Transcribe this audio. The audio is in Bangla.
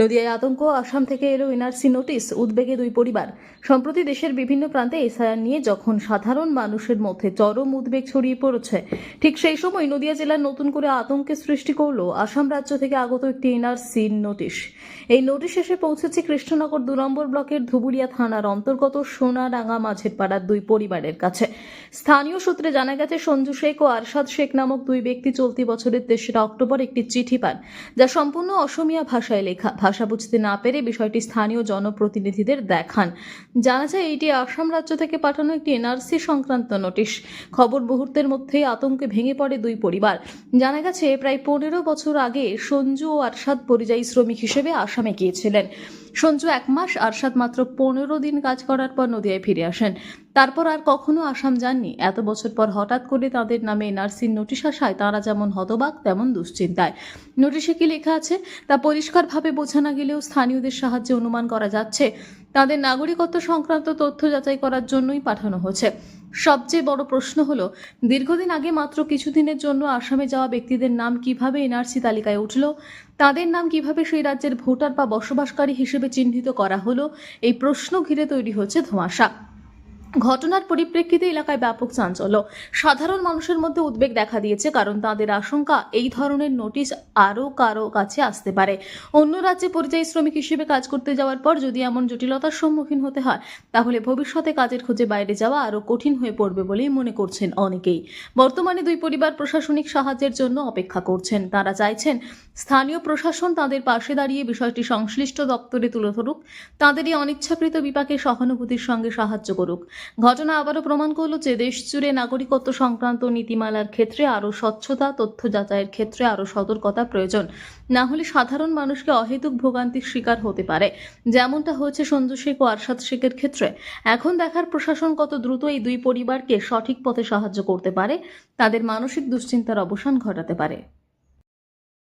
নদিয়ায় আতঙ্ক, আসাম থেকে এলো এনআরসি নোটিশ, উদ্বেগে দুই পরিবার। সম্প্রতি দেশের বিভিন্ন প্রান্তে এসআইআর নিয়ে যখন সাধারণ মানুষের মধ্যে চরম উদ্বেগ ছড়িয়ে পড়েছে, ঠিক সেই সময় নদিয়া জেলার নতুন করে আতঙ্কের সৃষ্টি করল আসাম রাজ্য থেকে আগত একটি এনআরসি নোটিশ। এই নোটিশ এসে পৌঁছেছে কৃষ্ণনগর দু নম্বর ব্লকের ধুবুলিয়া থানার অন্তর্গত সোনাডাঙ্গা মাঝের পাড়ার দুই পরিবারের কাছে। স্থানীয় সূত্রে জানা গেছে, সঞ্জু শেখ ও আরশাদ শেখ নামক দুই ব্যক্তি চলতি বছরের তেসরা অক্টোবর একটি চিঠি পান, যা সম্পূর্ণ অসমীয়া ভাষায় লেখা ভাষা বুঝতে না পেরে বিষয়টি স্থানীয় জনপ্রতিনিধিদের দেখান। জানা যায়, এটি আসাম রাজ্য থেকে পাঠানো একটি এনআরসি সংক্রান্ত নোটিশ। খবর মুহূর্তের মধ্যেই আতঙ্কে ভেঙে পড়ে দুই পরিবার। জানা গেছে, প্রায় পনেরো বছর আগে সঞ্জু ও আরশাদ পরিযায়ী শ্রমিক হিসেবে আসামে গিয়েছিলেন। সঞ্জু এক মাস, আরশাদ মাত্র পনেরো দিন কাজ করার পর নদিয়ায় ফিরে আসেন। তারপর আর কখনো আসাম যাননি। এত বছর পর হঠাৎ করে তাদের নামে এনআরসির নোটিশ আসায় তারা যেমন হতবাক, তেমন দুশ্চিন্তায়। নোটিশে কি লেখা আছে? তা পরিষ্কারভাবে বোঝা না গেলেও স্থানীয়দের সাহায্যে অনুমান করা যাচ্ছে, তাদের নাগরিকত্ব সংক্রান্ত তথ্য যাচাই করার জন্যই পাঠানো হয়েছে। সবচেয়ে বড় প্রশ্ন হলো, দীর্ঘদিন আগে মাত্র কিছুদিনের জন্য আসামে যাওয়া ব্যক্তিদের নাম কীভাবে এনআরসি তালিকায় উঠল? তাদের নাম কীভাবে সেই রাজ্যের ভোটার বা বসবাসকারী হিসেবে চিহ্নিত করা হলো? এই প্রশ্ন ঘিরে তৈরি হচ্ছে ধোঁয়াশা। ঘটনার পরিপ্রেক্ষিতে এলাকায় ব্যাপক চাঞ্চল্য। সাধারণ মানুষের মধ্যে উদ্বেগ দেখা দিয়েছে, কারণ তাদের আশঙ্কা এই ধরনের নোটিশ আরও কারও কাছে আসতে পারে। অন্য রাজ্যে পরিযায়ী শ্রমিক হিসেবে কাজ করতে যাওয়ার পর যদি এমন জটিলতার সম্মুখীন হতে হয়, তাহলে ভবিষ্যতে কাজের খোঁজে বাইরে যাওয়া আরও কঠিন হয়ে পড়বে বলেই মনে করছেন অনেকেই। বর্তমানে দুই পরিবার প্রশাসনিক সাহায্যের জন্য অপেক্ষা করছেন। তারা চাইছেন স্থানীয় প্রশাসন তাদের পাশে দাঁড়িয়ে বিষয়টি সংশ্লিষ্ট দপ্তরে তুলে ধরুক তাদের এই অনিচ্ছাকৃত বিপাকে সহানুভূতির সঙ্গে সাহায্য করুক। ঘটনা আবারও প্রমাণ করল যে দেশ জুড়ে নাগরিকত্ব সংক্রান্ত নীতিমালার ক্ষেত্রে আরও স্বচ্ছতা, তথ্য যাচাইয়ের ক্ষেত্রে আরও সতর্কতা প্রয়োজন। না হলে সাধারণ মানুষকে অহেতুক ভোগান্তির শিকার হতে পারে। যেমনটা হয়েছে সঞ্জু শেখ ও আরশাদ শেখের ক্ষেত্রে। এখন দেখার প্রশাসন কত দ্রুত এই দুই পরিবারকে সঠিক পথে সাহায্য করতে পারে, তাদের মানসিক দুশ্চিন্তার অবসান ঘটাতে পারে।